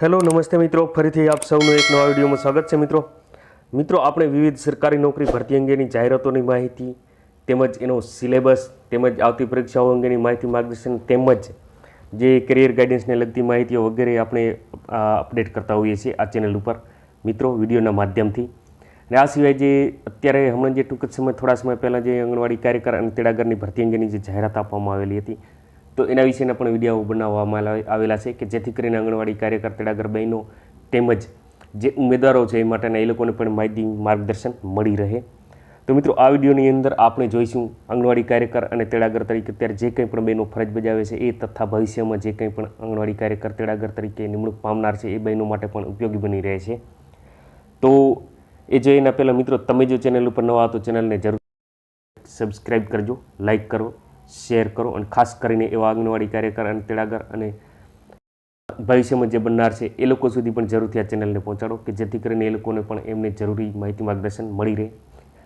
Hello, નમસ્તે મિત્રો. ફરીથી આપ સૌનું એક નવા વિડીયોમાં સ્વાગત છે મિત્રો. મિત્રો, આપણે વિવિધ સરકારી નોકરી ભરતી અંગેની જાહેરાતોની માહિતી તેમજ એનો સિલેબસ તેમજ આવતી પરીક્ષાઓ અંગેની માહિતી માર્ગદર્શન તેમજ જે કરિયર ગાઈડન્સને લગતી માહિતીઓ વગેરે આપણે અપડેટ કરતા હોઈએ છીએ આ ચેનલ ઉપર. મિત્રો, વિડીયોના માધ્યમથી. અને આ સિવાય જે અત્યારે હમણાં જે ટૂંક જ સમય, થોડા સમય પહેલાં જે આંગણવાડી કાર્યકર અને તેડાગરની ભરતી અંગેની જે જાહેરાત આપવામાં આવેલી હતી તો એના વિશેના પણ વીડિયો બનાવવામાં આવેલા- છે કે જેથી કરીને આંગણવાડી કાર્યકર તેડાગર બહેનો તેમજ જે ઉમેદવારો છે એ માટેના એ લોકોને પણ માહિતી, માર્ગદર્શન મળી રહે. તો મિત્રો, આ વિડીયોની અંદર આપણે જોઈશું આંગણવાડી કાર્યકર અને તેડાગર તરીકે અત્યારે જે કંઈ પણ બહેનો ફરજ બજાવે છે એ તથા ભવિષ્યમાં જે કંઈ પણ આંગણવાડી કાર્યકર, તેડાગર તરીકે નિમણૂક પામનાર છે એ બહેનો માટે પણ ઉપયોગી બની રહે છે. તો એ જો એના પહેલાં મિત્રો, તમે જો ચેનલ ઉપર નવા તો ચેનલને જરૂર સબસ્ક્રાઈબ કરજો લાઈક કરો શેર કરો અને ખાસ કરીને એવા આંગણવાડી કાર્યકર અને તેડાગર અને ભવિષ્યમાં જે બનનાર છે, એ લોકો સુધી પણ જરૂરથી આ ચેનલને પહોંચાડો કે જેથી કરીને એ લોકોને પણ એમને જરૂરી માહિતી માર્ગદર્શન મળી રહે.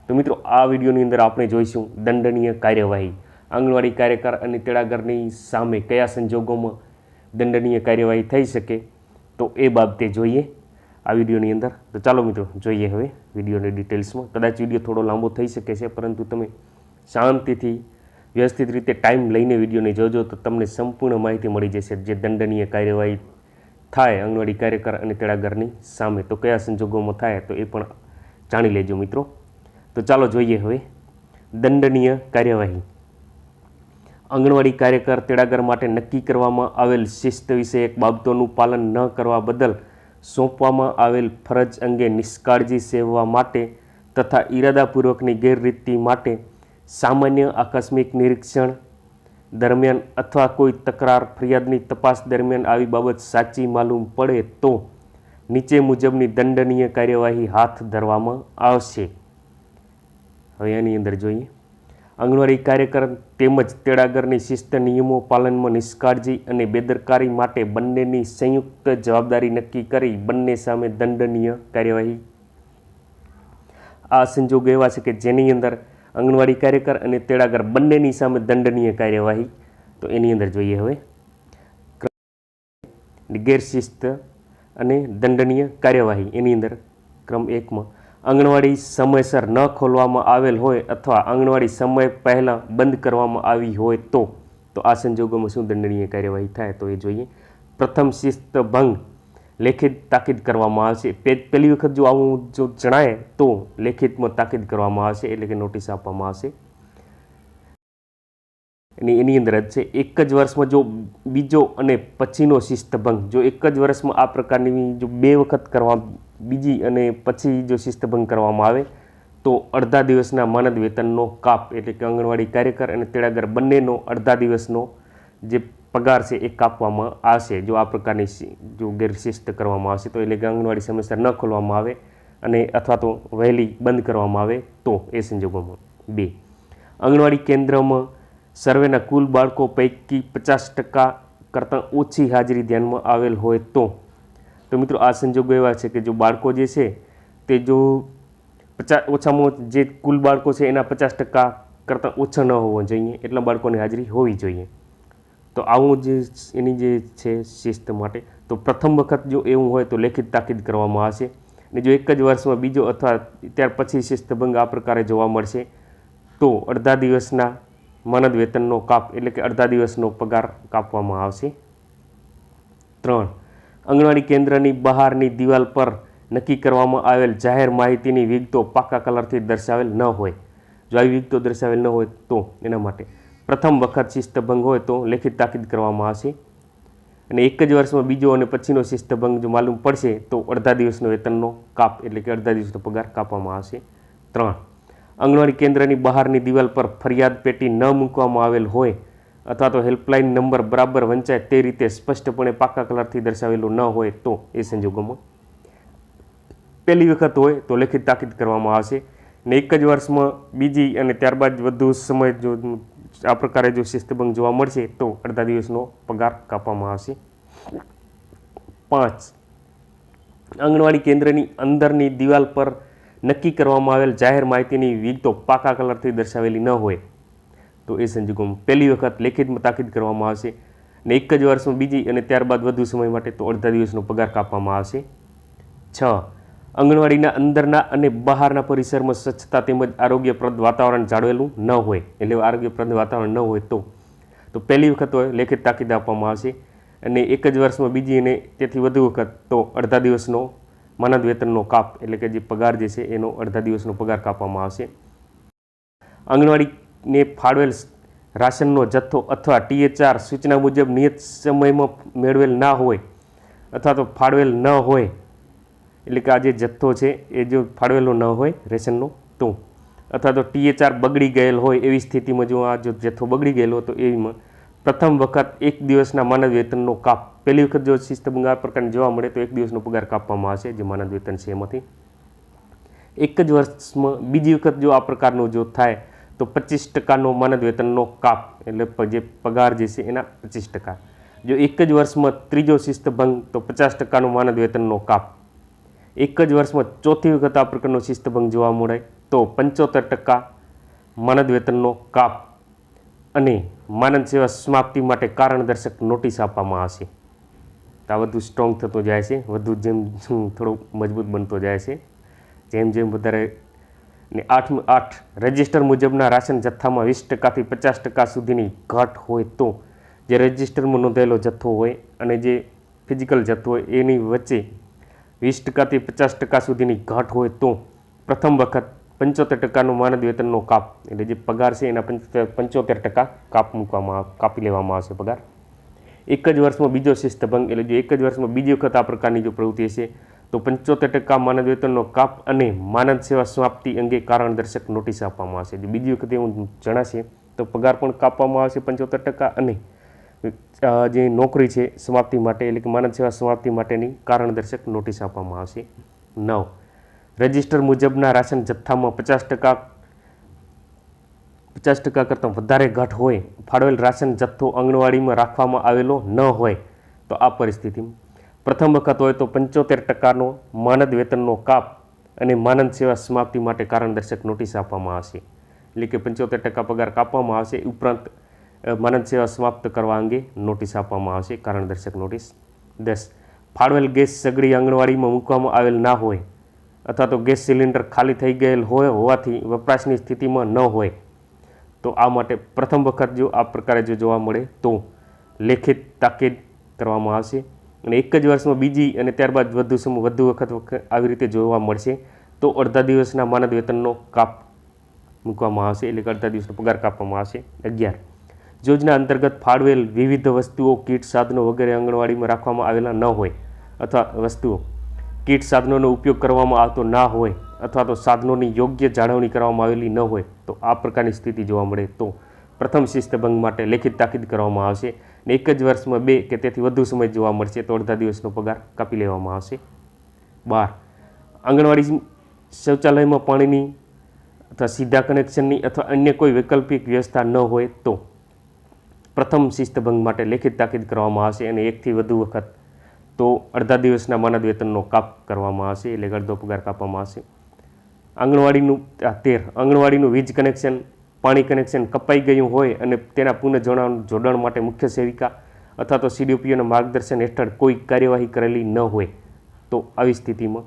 તો મિત્રો, આ વિડીયોની અંદર આપણે જોઈશું દંડનીય કાર્યવાહી. આંગણવાડી કાર્યકર અને તેડાગરની સામે કયા સંજોગોમાં દંડનીય કાર્યવાહી થઈ શકે, તો એ બાબતે જોઈએ આ વિડીયોની અંદર. તો ચાલો મિત્રો, જોઈએ હવે વિડીયોની ડિટેલ્સમાં. કદાચ વીડિયો થોડો લાંબો થઈ શકે છે, પરંતુ તમે શાંતિથી વ્યવસ્થિત રીતે ટાઈમ લઈને વિડીયોને જોજો તો તમને સંપૂર્ણ માહિતી મળી જશે જે દંડનીય કાર્યવાહી થાય આંગણવાડી કાર્યકર અને તેડાગરની સામે. તો કયા સંજોગોમાં થાય તો એ પણ જાણી લેજો મિત્રો. તો ચાલો જોઈએ હવે દંડનીય કાર્યવાહી. આંગણવાડી કાર્યકર તેડાગર માટે નક્કી કરવામાં આવેલ શિસ્ત વિષયક બાબતોનું પાલન ન કરવા બદલ સોંપવામાં આવેલ ફરજ અંગે નિષ્કાળજી સેવવા માટે તથા ઈરાદાપૂર્વકની ગેરરીતિ માટે સામાન્ય આકસ્મિક નિરીક્ષણ દરમિયાન અથવા કોઈ તકરાર ફરિયાદની તપાસ દરમિયાન આવી બાબત સાચી માલુમ પડે તો નીચે મુજબની દંડનીય કાર્યવાહી હાથ ધરવામાં આવશે. હવે એની અંદર જોઈએ. આંગણવાડી કાર્યકર તેમજ તેડાગરની શિસ્ત નિયમો પાલનમાં નિષ્કાળજી અને બેદરકારી માટે બંનેની સંયુક્ત જવાબદારી નક્કી કરી બંને સામે દંડનીય કાર્યવાહી. આ સંજોગ એવા છે કે જેની અંદર આંગણવાડી કાર્યકર અને તેડાગર બંનેની સામે દંડનીય કાર્યવાહી. તો એની અંદર જોઈએ હવે. ગેરશિસ્ત અને દંડનીય કાર્યવાહી. એની અંદર ક્રમ એકમાં, આંગણવાડી સમયસર ન ખોલવામાં આવેલ હોય અથવા આંગણવાડી સમય પહેલાં બંધ કરવામાં આવી હોય તો તો આ સંજોગોમાં શું દંડનીય કાર્યવાહી થાય તો એ જોઈએ. પ્રથમ શિસ્ત ભંગ લેખિત તાકીદ કરવામાં આવશે પહેલી વખત જો આવું જો જણાય તો લેખિતમાં તાકીદ કરવામાં આવશે, એટલે કે નોટિસ આપવામાં આવશે. એની એની અંદર જ છે, એક જ વર્ષમાં જો બીજો અને પછીનો શિસ્તભંગ, જો એક જ વર્ષમાં આ પ્રકારની જો બે વખત કરવા, બીજી અને પછી જો શિસ્તભંગ કરવામાં આવે, તો અડધા દિવસના માનદ વેતનનો કાપ, એટલે કે આંગણવાડી કાર્યકર અને તેડાગર બંનેનો અડધા દિવસનો જે પગાર છે એ કાપવામાં આવશે. જો આ પ્રકારની જો ગેરશિસ્ત કરવામાં આવશે, તો એટલે કે આંગણવાડી સમયસર ન ખોલવામાં આવે અને અથવા તો વહેલી બંધ કરવામાં આવે તો એ સંજોગોમાં. બે, આંગણવાડી કેન્દ્રમાં સર્વેના કુલ બાળકો પૈકી પચાસ ટકા કરતાં ઓછી હાજરી ધ્યાનમાં આવેલ હોય તો. તો મિત્રો, આ સંજોગો એવા છે કે જો બાળકો જે છે તે જો પચાસ ઓછામાં ઓછ- જે કુલ બાળકો છે એના પચાસ ટકા કરતાં ઓછા ન હોવા જોઈએ. એટલા બાળકોની હાજરી હોવી જોઈએ. તો આવું જે એની જે છે શિસ્ત માટે. તો પ્રથમ વખત જો એવું હોય તો લેખિત તાકીદ કરવામાં આવશે. અને જો એક જ વર્ષમાં બીજો અથવા ત્યાર પછી શિસ્તભંગ આ પ્રકારે જોવા મળશે, તો અડધા દિવસના માનદ વેતનનો કાપ એટલે કે અડધા દિવસનો પગાર કાપવામાં આવશે. ત્રણ, આંગણવાડી કેન્દ્રની બહારની દિવાલ પર નક્કી કરવામાં આવેલ જાહેર માહિતીની વિગતો પાકા કલરથી દર્શાવેલ ન હોય. જો આવી વિગતો દર્શાવેલ ન હોય તો એના માટે. પ્રથમ વખત શિસ્તભંગ હોય તો લેખિત તાકીદ કરવામાં આવશે. અને એક જ વર્ષમાં બીજો અને પછીનો શિસ્તભંગ જો માલુમ પડશે, તો અડધા દિવસનો વેતનનો કાપ, એટલે કે અડધા દિવસનો પગાર કાપવામાં આવશે. ત્રણ. આંગણવાડી કેન્દ્રની બહારની દિવાલ પર ફરિયાદ પેટી ન મૂકવામાં આવેલ હોય અથવા તો હેલ્પલાઇન નંબર બરાબર વંચાય તે રીતે સ્પષ્ટપણે પાકા કલરથી દર્શાવેલું ન હોય તો એ સંજોગોમાં. પહેલી વખત હોય તો લેખિત તાકીદ કરવામાં આવશે. ને એક જ વર્ષમાં બીજી અને ત્યારબાદ વધુ સમય જો આ પ્રકારે જો શિસ્તભંગ જોવા મળશે, તો અડધા દિવસનો પગાર કાપવામાં આવશે. પાંચ, આંગણવાડી કેન્દ્રની અંદરની દિવાલ પર નક્કી કરવામાં આવેલ જાહેર માહિતીની વિગતો પાકા કલરથી દર્શાવેલી ન હોય, તો એ સંજોગોમાં પહેલી વખત લેખિતમાં તાકીદ કરવામાં આવશે. ને એક જ વર્ષમાં બીજી અને ત્યારબાદ વધુ સમય માટે તો અડધા દિવસનો પગાર કાપવામાં આવશે. છ આંગણવાડીના અંદરના અને બહારના પરિસરમાં સ્વચ્છતા તેમજ આરોગ્યપ્રદ વાતાવરણ જાળવેલું ન હોય, એટલે આરોગ્યપ્રદ વાતાવરણ ન હોય તો તો પહેલી વખત હોય, લેખિત તાકીદ આપવામાં આવશે. અને એક જ વર્ષમાં બીજી અને તેથી વધુ વખત તો અડધા દિવસનો માનદ વેતનનો કાપ, એટલે કે જે પગાર જે છે એનો અડધા દિવસનો પગાર કાપવામાં આવશે. આંગણવાડીને ફાળવેલ રાશનનો જથ્થો અથવા ટીએચઆર સૂચના મુજબ નિયત સમયમાં મેળવેલ ના હોય, અથવા તો ફાળવેલ ન હોય એટલે કે આ જે જથ્થો છે, એ જો ફાળવેલો ન હોય, રેશનનો, તો. અથવા તો ટીએચઆર બગડી ગયેલ હોય એવી સ્થિતિમાં જો આ જો જથ્થો બગડી ગયેલો તો એમાં પ્રથમ વખત એક દિવસના માનદ વેતનનો કાપ, પહેલી વખત જો શિસ્તભંગ આ પ્રકારની જોવા મળે તો એક દિવસનો પગાર કાપવામાં આવશે, જે માનદ વેતન છે એમાંથી. એક જ વર્ષમાં બીજી વખત જો આ પ્રકારનો જો થાય, તો પચીસ ટકાનો માનદ વેતનનો કાપ, એટલે જે પગાર જે છે એના પચીસ ટકા. જો એક જ વર્ષમાં ત્રીજો શિસ્તભંગ તો પચાસ ટકાનો માનદ વેતનનો કાપ. એક જ વર્ષમાં ચોથી વખત આ પ્રકારનો શિસ્તભંગ જોવા મળે તો પંચોતેર ટકા માનદ વેતનનો કાપ અને માનદ સેવા સમાપ્તિ માટે કારણદર્શક નોટિસ આપવામાં આવશે. તો આ વધુ સ્ટ્રોંગ થતો જાય છે, વધુ જેમ થોડો મજબૂત બનતો જાય છે, જેમ જેમ વધારે ને આઠ આઠ રજિસ્ટર મુજબના રાશન જથ્થામાં વીસ ટકાથી પચાસ ટકા સુધીની ઘટ હોય તો જે રજિસ્ટરમાં નોંધાયેલો જથ્થો હોય અને જે ફિઝિકલ જથ્થો હોય એની વચ્ચે વીસ ટકાથી પચાસ ટકા સુધીની ઘાટ હોય તો પ્રથમ વખત પંચોતેર ટકાનો માનદ વેતનનો કાપ, એટલે જે પગાર છે એના પંચોતેર પંચોતેર ટકા કાપ મૂકવામાં કાપી લેવામાં આવશે પગાર. એક જ વર્ષમાં બીજો શિસ્તભંગ, એટલે જો એક જ વર્ષમાં બીજી વખત આ પ્રકારની જો પ્રવૃત્તિ છે તો પંચોતેર ટકા માનદ વેતનનો કાપ અને માનદ સેવા સમાપ્તિ અંગે કારણદર્શક નોટિસ આપવામાં આવશે. જો બીજી વખતે એવું જણાશે, તો પગાર પણ કાપવામાં આવશે પંચોતેર ટકા અને જે નોકરી છે, સમાપ્તિ માટે એટલે કે માનદ સેવા સમાપ્તિ માટેની કારણદર્શક નોટિસ આપવામાં આવશે. નવ. રજિસ્ટર મુજબના રાશન જથ્થામાં પચાસ ટકા પચાસ ટકા કરતાં વધારે ઘટ હોય, ફાળવેલ રાશન જથ્થો આંગણવાડીમાં રાખવામાં આવેલો ન હોય, તો આ પરિસ્થિતિમાં પ્રથમ વખત હોય તો પંચોતેર ટકાનો માનદ વેતનનો કાપ અને માનદ સેવા સમાપ્તિ માટે કારણદર્શક નોટિસ આપવામાં આવશે. એટલે કે પંચોતેર ટકા પગાર કાપવામાં આવશે. ઉપરાંત અ, માનદ સેવા સમાપ્ત કરવા અંગે નોટિસ આપવામાં આવશે. કારણદર્શક નોટિસ. દસ. ફાળવેલ ગેસ સગડી આંગણવાડીમાં મૂકવામાં આવેલ ના હોય અથવા તો ગેસ સિલિન્ડર ખાલી થઈ ગયેલ હોય હોવાથી વપરાશની સ્થિતિમાં ન હોય તો આ માટે પ્રથમ વખત જો આ પ્રકારે જો જોવા મળે તો લેખિત તાકીદ કરવામાં આવશે. અને એક જ વર્ષમાં બીજી અને ત્યારબાદ વધુ સમૂહ વધુ વખત આવી રીતે જોવા મળશે તો અડધા દિવસના માનદ વેતનનો કાપ મૂકવામાં આવશે. એટલે કે અડધા દિવસનો પગાર કાપવામાં આવશે. અગિયાર. યોજના અંતર્ગત ફાળવેલ વિવિધ વસ્તુઓ, કીટ સાધનો વગેરે આંગણવાડીમાં રાખવામાં આવેલા ન હોય અથવા વસ્તુઓ, કીટ સાધનોનો ઉપયોગ કરવામાં આવતો ના હોય અથવા તો સાધનોની યોગ્ય જાળવણી કરવામાં આવેલી ન હોય, તો આ પ્રકારની સ્થિતિ જોવા મળે. તો પ્રથમ શિસ્તભંગ માટે લેખિત તાકીદ કરવામાં આવશે ને એક જ વર્ષમાં બે કે તેથી વધુ સમય જોવા મળશે તો અડધા દિવસનો પગાર કાપી લેવામાં આવશે. બાર, આંગણવાડી શૌચાલયમાં પાણીની અથવા સીધા કનેક્શનની અથવા અન્ય કોઈ વૈકલ્પિક વ્યવસ્થા ન હોય તો પ્રથમ શિસ્તભંગ માટે લેખિત તાકીદ કરવામાં આવશે અને એકથી વધુ વખત તો અડધા દિવસના માનદ વેતનનો કાપ કરવામાં આવશે એટલે અડધો પગાર કાપવામાં આવશે. આંગણવાડીનું તેર, આંગણવાડીનું વીજ કનેક્શન, પાણી કનેક્શન કપાઈ ગયું હોય અને તેના પુનઃ જોડાણ માટે મુખ્ય સેવિકા અથવા તો સીડીપીઓના માર્ગદર્શન હેઠળ કોઈ કાર્યવાહી કરેલી ન હોય તો આવી સ્થિતિમાં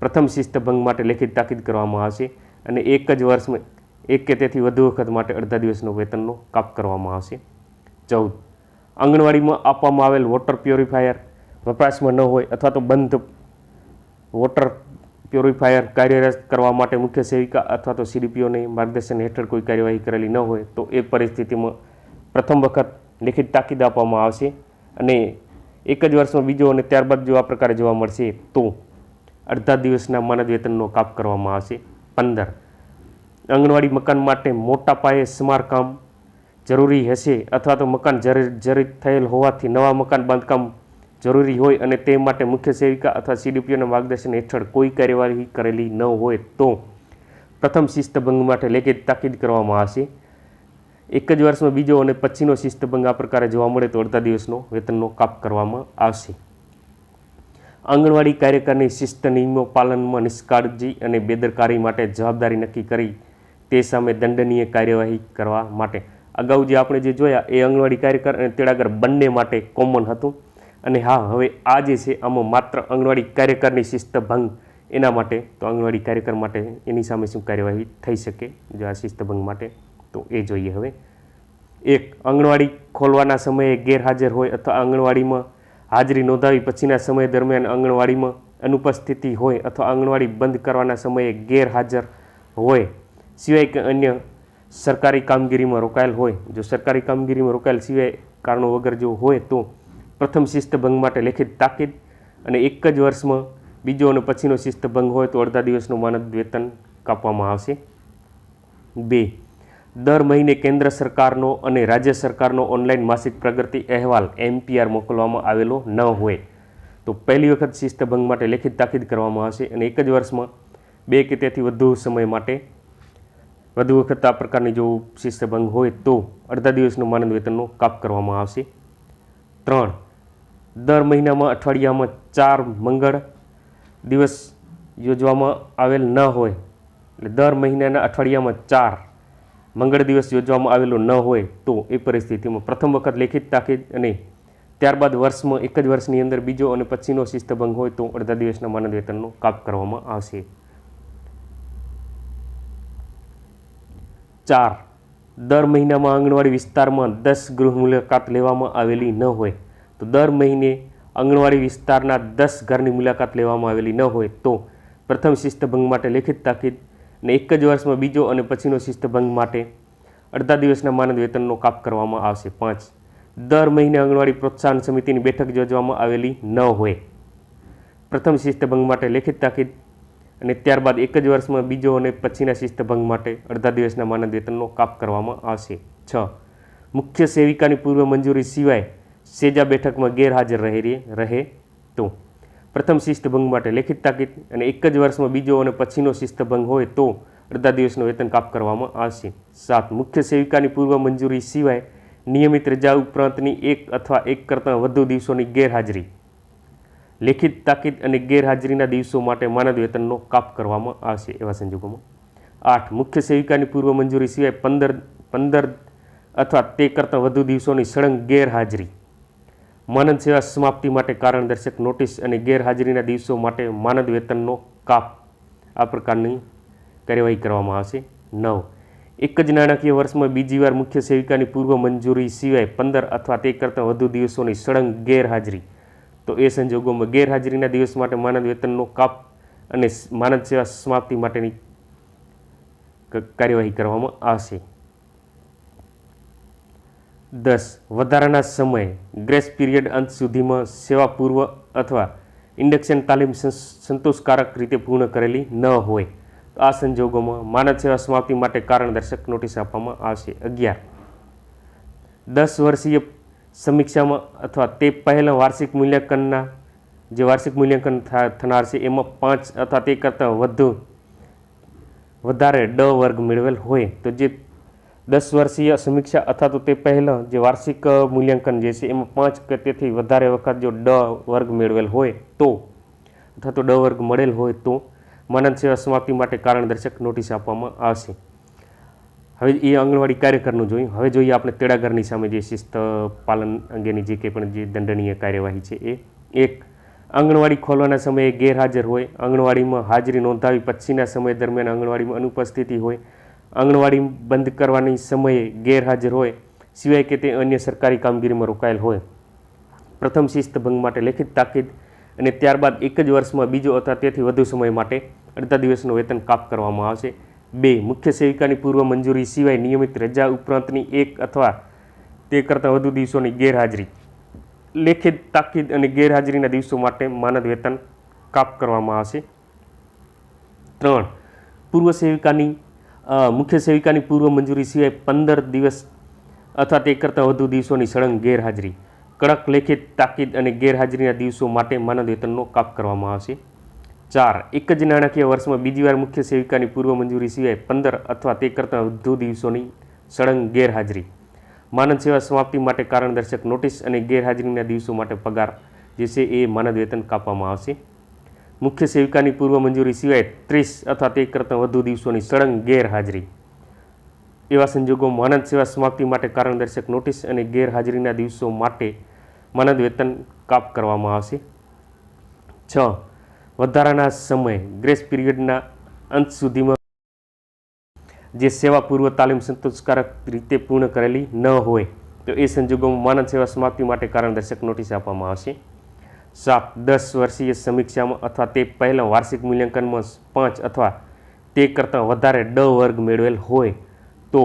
પ્રથમ શિસ્તભંગ માટે લેખિત તાકીદ કરવામાં આવશે અને એક જ વર્ષમાં, એક કે તેથી વધુ વખત માટે અડધા દિવસનો વેતનનો કાપ કરવામાં આવશે. ચૌદ. આંગણવાડીમાં આપવામાં આવેલ વોટર પ્યોરિફાયર વપરાશમાં ન હોય અથવા તો બંધ વોટર પ્યોરિફાયર કાર્યરત કરવા માટે મુખ્ય સેવિકા અથવા તો સીડીપીઓને માર્ગદર્શન હેઠળ કોઈ કાર્યવાહી કરેલી ન હોય તો એ પરિસ્થિતિમાં પ્રથમ વખત લેખિત તાકીદ આપવામાં આવશે અને એક જ વર્ષમાં બીજો અને ત્યારબાદ જો આ પ્રકારે જોવા મળશે તો અડધા દિવસના માનદ વેતનનો કાપ કરવામાં આવશે. પંદર. આંગણવાડી મકાન માટે મોટા પાયે સમારકામ જરૂરી હશે અથવા તો મકાન જર્જરિત થયેલ હોવાથી નવા મકાન બાંધકામ જરૂરી હોય અને તે માટે મુખ્ય સેવિકા અથવા સીડીપીઓના માર્ગદર્શન હેઠળ કોઈ કાર્યવાહી કરેલી ન હોય તો પ્રથમ શિસ્તભંગ માટે લેખિત તાકીદ કરવામાં આવશે. એક જ વર્ષમાં બીજો અને પછીનો શિસ્તભંગ આ પ્રકારે જોવા મળે તો અડધા દિવસનો વેતનનો કાપ કરવામાં આવશે. આંગણવાડી કાર્યકરની શિસ્ત નિયમો પાલનમાં નિષ્કાળજી અને બેદરકારી માટે જવાબદારી નક્કી કરી તે સામે દંડનીય કાર્યવાહી કરવા માટે અગાઉ જે આપણે જે જોયા એ આંગણવાડી કાર્યકર અને તેડાગર બંને માટે કોમન હતું. અને હા, હવે આ જે છે, આમાં માત્ર આંગણવાડી કાર્યકરની શિસ્ત ભંગ એના માટે, તો આંગણવાડી કાર્યકર માટે એની સામે શું કાર્યવાહી થઈ શકે? જો આ શિસ્તભંગ માટે, તો એ જોઈએ હવે. એક, આંગણવાડી ખોલવાના સમયે ગેરહાજર હોય અથવા આંગણવાડીમાં હાજરી નોંધાવી પછીના સમય દરમિયાન આંગણવાડીમાં અનુપસ્થિતિ હોય અથવા આંગણવાડી બંધ કરવાના સમયે ગેરહાજર હોય, સિવાય કે અન્ય સરકારી કામગીરીમાં રોકાયેલ હોય, જો સરકારી કામગીરીમાં રોકાયેલ સિવાય કારણો વગર જો હોય તો પ્રથમ શિસ્તભંગ માટે લેખિત તાકીદ અને એક જ વર્ષમાં બીજો અને પછીનો શિસ્તભંગ હોય તો અડધા દિવસનું માનદ વેતન કાપવામાં આવશે. બે, દર મહિને કેન્દ્ર સરકારનો અને રાજ્ય સરકારનો ઓનલાઈન માસિક પ્રગતિ અહેવાલ એમપીઆર મોકલવામાં આવેલો ન હોય, તો પહેલી વખત શિસ્તભંગ માટે લેખિત તાકીદ કરવામાં આવશે અને એક જ વર્ષમાં બે કે તેથી વધુ સમય માટે વધુ વખત આ પ્રકારની જો શિસ્તભંગ હોય તો અડધા દિવસનું માનદ વેતનનો કાપ કરવામાં આવશે. ત્રણ, દર મહિનામાં અઠવાડિયામાં ચાર મંગળ દિવસ યોજવામાં આવેલ ન હોય, એટલે દર મહિનાના અઠવાડિયામાં ચાર મંગળ દિવસ યોજવામાં આવેલો ન હોય, તો એ પરિસ્થિતિમાં પ્રથમ વખત લેખિત તાકીદ અને ત્યારબાદ વર્ષમાં એક જ વર્ષની અંદર બીજો અને પછીનો શિસ્તભંગ હોય તો અડધા દિવસના માનદ વેતનનો કાપ કરવામાં આવશે. ચાર. દર મહિનામાં આંગણવાડી વિસ્તારમાં દસ ગૃહ મુલાકાત લેવામાં આવેલી ન હોય તો દર મહિને આંગણવાડી વિસ્તારના દસ ઘરની મુલાકાત લેવામાં આવેલી ન હોય તો પ્રથમ શિસ્તભંગ માટે લેખિત તાકીદ અને એક જ વર્ષમાં બીજો અને પછીનો શિસ્તભંગ માટે અડધા દિવસના માનદ વેતનનો કાપ કરવામાં આવશે. પાંચ. દર મહિને આંગણવાડી પ્રોત્સાહન સમિતિની બેઠક યોજવામાં આવેલી ન હોય. પ્રથમ શિસ્તભંગ માટે લેખિત તાકીદ અને ત્યારબાદ એક જ વર્ષમાં બીજો અને પછીના શિસ્તભંગ માટે અડધા દિવસના માનદ વેતનનો કાપ કરવામાં આવશે. છ. મુખ્ય સેવિકાની પૂર્વ મંજૂરી સિવાય સેજા બેઠકમાં ગેરહાજર રહે રહે તો. પ્રથમ શિસ્તભંગ માટે લેખિત તાકીદ અને એક જ વર્ષમાં બીજો અને પછીનો શિસ્તભંગ હોય તો અડધા દિવસનો વેતન કાપ કરવામાં આવશે. સાત. મુખ્ય સેવિકાની પૂર્વ મંજૂરી સિવાય નિયમિત રજા ઉપરાંતની એક અથવા એક કરતાં વધુ દિવસોની ગેરહાજરી. લેખિત, તાકીદ અને ગેરહાજરીના દિવસો માટે માનદ વેતનનો કાપ કરવામાં આવશે એવા સંજોગોમાં. આઠ, મુખ્ય સેવિકાની પૂર્વ મંજૂરી સિવાય પંદર પંદર અથવા તે કરતાં વધુ દિવસોની સળંગ ગેરહાજરી. માનદ સેવા સમાપ્તિ માટે કારણદર્શક નોટિસ અને ગેરહાજરીના દિવસો માટે માનદ વેતનનો કાપ આ પ્રકારની કાર્યવાહી કરવામાં આવશે. નવ, એક જ નાણાકીય વર્ષમાં બીજી વાર મુખ્ય સેવિકાની પૂર્વ મંજૂરી સિવાય પંદર અથવા તે કરતાં વધુ દિવસોની સળંગ ગેરહાજરી. તો એ સંજોગોમાં ગેરહાજરીના દિવસ માટે માનદ વેતનનો કાપ અને માનદ સેવા સમાપ્તિ માટેની કાર્યવાહી કરવામાં આવશે. દસ, વધારાના સમયે ગ્રેસ પીરિયડ અંત સુધીમાં સેવા પૂર્વ અથવા ઇન્ડક્શન તાલીમ સંતોષકારક રીતે પૂર્ણ કરેલી ન હોય. તો આ સંજોગોમાં માનદ સેવા સમાપ્તિ માટે કારણદર્શક નોટિસ આપવામાં આવશે. અગિયાર. દસ વર્ષીય સમીક્ષામાં અથવા તે પહેલાં વાર્ષિક મૂલ્યાંકનના, જે વાર્ષિક મૂલ્યાંકન થનાર છે, એમાં પાંચ અથવા તે કરતાં વધુ, વધારે ડ વર્ગ મેળવેલ હોય. તો જે દસ વર્ષીય સમીક્ષા અથવા તો તે પહેલાં જે વાર્ષિક મૂલ્યાંકન જે છે, એમાં પાંચ કે તેથી વધારે વખત જો ડ વર્ગ મેળવેલ હોય તો, અથવા તો ડ વર્ગ મળેલ હોય તો માનદ સેવા સમાપ્તિ માટે કારણદર્શક નોટિસ આપવામાં આવશે. હવે એ આંગણવાડી કાર્યકરનું જોયું. હવે જોઈએ આપણે તેડાગરની સામે જે શિસ્ત પાલન અંગેની જે કંઈ પણ જે દંડનીય કાર્યવાહી છે એ. એક, આંગણવાડી ખોલવાના સમયે ગેરહાજર હોય. આંગણવાડીમાં હાજરી નોંધાવી પછીના સમય દરમિયાન આંગણવાડીમાં અનુપસ્થિતિ હોય. આંગણવાડી બંધ કરવાની સમયે ગેરહાજર હોય. સિવાય કે તે અન્ય સરકારી કામગીરીમાં રોકાયેલ હોય. પ્રથમ શિસ્ત ભંગ માટે લેખિત તાકીદ અને ત્યારબાદ એક જ વર્ષમાં બીજો અથવા તેથી વધુ સમય માટે અડધા દિવસનું વેતન કાપ કરવામાં આવશે. બે મુખ્ય સેવિકાની પૂર્વ મંજૂરી સિવાય નિયમિત રજા ઉપરાંતની એક અથવા તે કરતાં વધુ દિવસોની ગેરહાજરી. લેખિત, તાકીદ અને ગેરહાજરીના દિવસો માટે માનદ વેતન કાપ કરવામાં આવશે. ત્રણ, પૂર્વ સેવિકાની મુખ્ય સેવિકાની પૂર્વ મંજૂરી સિવાય પંદર દિવસ અથવા તે કરતાં વધુ દિવસોની સળંગ ગેરહાજરી. કડક, લેખિત, તાકીદ અને ગેરહાજરીના દિવસો માટે માનદ વેતનનો કાપ કરવામાં આવશે. ચાર. એક જ નાણાકીય વર્ષમાં બીજી વાર મુખ્ય સેવિકાની પૂર્વ મંજૂરી સિવાય પંદર અથવા તે કરતાં વધુ દિવસોની સળંગ ગેરહાજરી. માનદ સેવા સમાપ્તિ માટે કારણદર્શક નોટિસ અને ગેરહાજરીના દિવસો માટે પગાર, જે છે એ માનદ વેતન કાપવામાં આવશે. મુખ્ય સેવિકાની પૂર્વ મંજૂરી સિવાય ત્રીસ અથવા તે કરતાં વધુ દિવસોની સળંગ ગેરહાજરી. એવા સંજોગોમાં માનદ સેવા સમાપ્તિ માટે કારણદર્શક નોટિસ અને ગેરહાજરીના દિવસો માટે માનદ વેતન કાપ કરવામાં આવશે. છ. વધારાના સમય ગ્રેસ પીરિયડના અંત સુધીમાં જે સેવા પૂર્વ તાલીમ સંતોષકારક રીતે પૂર્ણ કરેલી ન હોય, તો એ સંજોગોમાં માનદ સેવા સમાપ્તિ માટે કારણદર્શક નોટિસ આપવામાં આવશે. સાત દસ વર્ષીય સમીક્ષામાં અથવા તે પહેલાં વાર્ષિક મૂલ્યાંકનમાં પાંચ અથવા તે કરતાં વધારે ડ વર્ગ મેળવેલ હોય, તો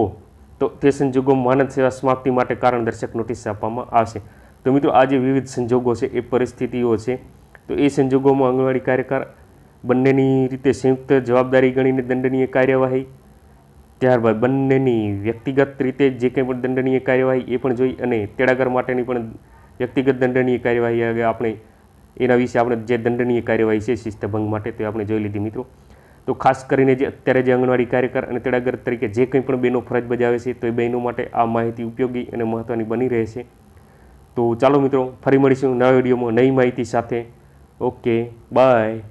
તો તે સંજોગોમાં માનદ સેવા સમાપ્તિ માટે કારણદર્શક નોટિસ આપવામાં આવશે. તો મિત્રો આ જે વિવિધ સંજોગો છે, એ પરિસ્થિતિઓ છે તો એ સંજોગોમાં આંગણવાડી કાર્યકર બંનેની રીતે સંયુક્ત જવાબદારી ગણીને દંડનીય કાર્યવાહી, ત્યારબાદ બંનેની વ્યક્તિગત રીતે જે કંઈ પણ દંડનીય કાર્યવાહી એ પણ જોઈ અને તેડાગર માટેની પણ વ્યક્તિગત દંડનીય કાર્યવાહી આગળ આપણે એના વિશે આપણે જે દંડનીય કાર્યવાહી છે શિસ્તભંગ માટે તે આપણે જોઈ લીધી મિત્રો. તો ખાસ કરીને જે અત્યારે જે આંગણવાડી કાર્યકર અને તેડાગર તરીકે જે કંઈ પણ બહેનો ફરજ બજાવે છે તો એ બહેનો માટે આ માહિતી ઉપયોગી અને મહત્ત્વની બની રહે છે. તો ચાલો મિત્રો, ફરી મળીશું નવા વિડીયોમાં નવી માહિતી સાથે. Okay, bye.